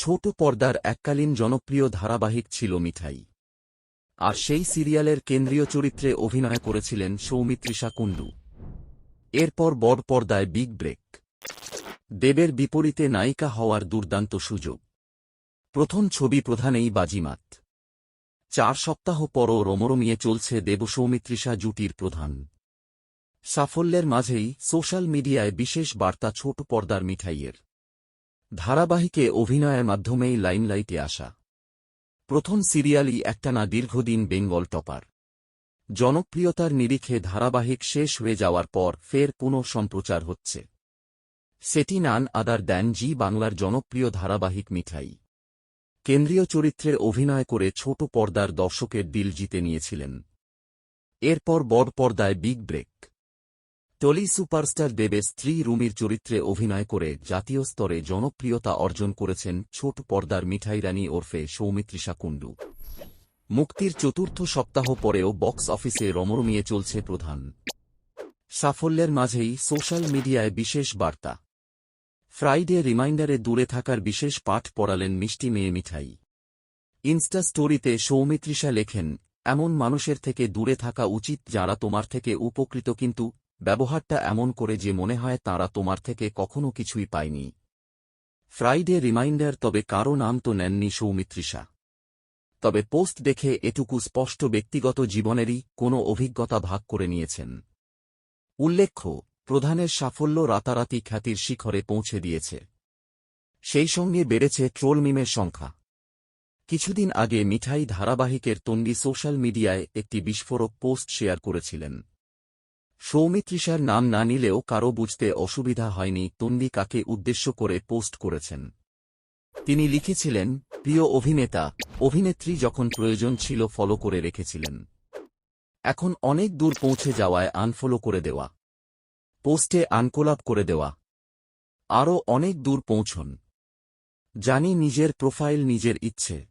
ছোট পর্দার এককালীন জনপ্রিয় ধারাবাহিক ছিল মিঠাই। আর সেই সিরিয়ালের কেন্দ্রীয় চরিত্রে অভিনয় করেছিলেন সৌমিত্রিষা কুণ্ডু। এরপর বড় পর্দায় বিগ ব্রেক। দেবের বিপরীতে নায়িকা হওয়ার দুর্দান্ত সুযোগ। প্রথম ছবি প্রধানেই বাজিমাত। চার সপ্তাহ পরও রমরমিয়ে চলছে দেব সৌমিত্রিষা জুটির প্রধান। সাফল্যের মাঝেই সোশ্যাল মিডিয়ায় বিশেষ বার্তা ছোট পর্দার মিঠাইয়ের। ধারাবাহিকে অভিনয়ের মাধ্যমেই লাইমলাইটে আসা। প্রথম সিরিয়ালই একটানা দীর্ঘদিন বেঙ্গল টপার। জনপ্রিয়তার নিরিখে ধারাবাহিক শেষ হয়ে যাওয়ার পর ফের পুনঃ সম্প্রচার হচ্ছে। সেটি নান আদার দেন জি বাংলার জনপ্রিয় ধারাবাহিক মিঠাই। কেন্দ্রীয় চরিত্রের অভিনয় করে ছোট পর্দার দর্শকের দিল জিতে নিয়েছিলেন। এরপর বড় পর্দায় বিগ ব্রেক। টলি সুপারস্টার দেবের স্ত্রী রুমির চরিত্রে অভিনয় করে জাতীয় স্তরে জনপ্রিয়তা অর্জন করেছেন ছোট পর্দার মিঠাই রানী ওরফে সৌমিত্রিষা কুণ্ডু। মুক্তির চতুর্থ সপ্তাহ পরেও বক্স অফিসে রমরমিয়ে চলছে প্রধান। সাফল্যের মাঝেই সোশ্যাল মিডিয়ায় বিশেষ বার্তা। ফ্রাইডে রিমাইন্ডারে দূরে থাকার বিশেষ পাঠ পড়ালেন মিষ্টি মেয়ে মিঠাই। ইনস্টা স্টোরিতে সৌমিত্রিষা লেখেন, এমন মানুষের থেকে দূরে থাকা উচিত যারা তোমার থেকে উপকৃত, কিন্তু ব্যবহারটা এমন করে যে মনে হয় তারা তোমার থেকে কখনো কিছুই পায়নি। ফ্রাইডে রিমাইন্ডার, তবে কারও নাম তো নেননি সৌমিত্রিষা। তবে পোস্ট দেখে এটুকু স্পষ্ট ব্যক্তিগত জীবনেরই কোনো অভিজ্ঞতা ভাগ করে নিয়েছেন। উল্লেখ্য, প্রধানের সাফল্য রাতারাতি খ্যাতির শিখরে পৌঁছে দিয়েছে। সেই সঙ্গে বেড়েছে ট্রোল মিমের সংখ্যা। কিছুদিন আগে মিঠাই ধারাবাহিকের তন্ডি সোশ্যাল মিডিয়ায় একটি বিস্ফোরক পোস্ট শেয়ার করেছিলেন। সৌমিত্রিষার নাম না নিলেও কারও বুঝতে অসুবিধা হয়নি তন্ডি কাকে উদ্দেশ্য করে পোস্ট করেছেন। তিনি লিখেছিলেন, প্রিয় অভিনেতা, অভিনেত্রী যখন প্রয়োজন ছিল ফলো করে রেখেছিলেন। এখন অনেক দূর পৌঁছে যাওয়ায় আনফলো করে দেওয়া। পোস্টে আনকোলাপ করে দেওয়া। আরও অনেক দূর পৌঁছন। জানি নিজের প্রোফাইল নিজের ইচ্ছে।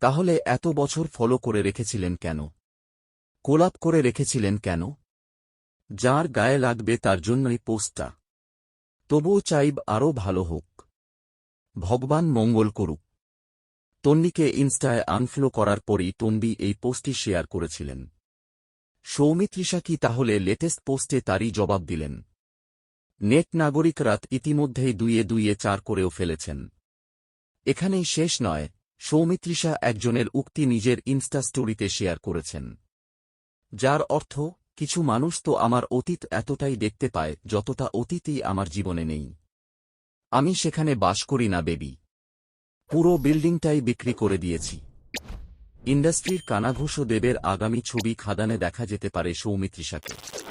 তাহলে এত বছর ফলো করে রেখেছিলেন কেন? কোলাপ করে রেখেছিলেন কেন? যার গায়ে লাগবে তার জন্যই পোস্টটা। তবুও চাইব আরও ভালো হোক। ভগবান মঙ্গল করুক। তন্ডিকে ইনস্টায় আনফ্লো করার পরই তন্ডি এই পোস্টটি শেয়ার করেছিলেন। সৌমিত্রিষা কি তাহলে লেটেস্ট পোস্টে তারই জবাব দিলেন? নেট নাগরিকরাত ইতিমধ্যেই দুইয়ে দুইয়ে চার করেও ফেলেছেন। এখানেই শেষ নয়, সৌমিত্রিষা একজনের উক্তি নিজের ইনস্টা স্টোরিতে শেয়ার করেছেন। যার অর্থ কিছু মানুষ তো আমার অতীত এতটাই দেখতে পায়, যতটা অতীতই আমার জীবনে নেই। আমি সেখানে বাস করি না, বেবি। পুরো বিল্ডিংটাই বিক্রি করে দিয়েছি। ইন্ডাস্ট্রির কানাঘোষ দেবের আগামী ছবি খাদানে দেখা যেতে পারে সৌমিত্রিষাকে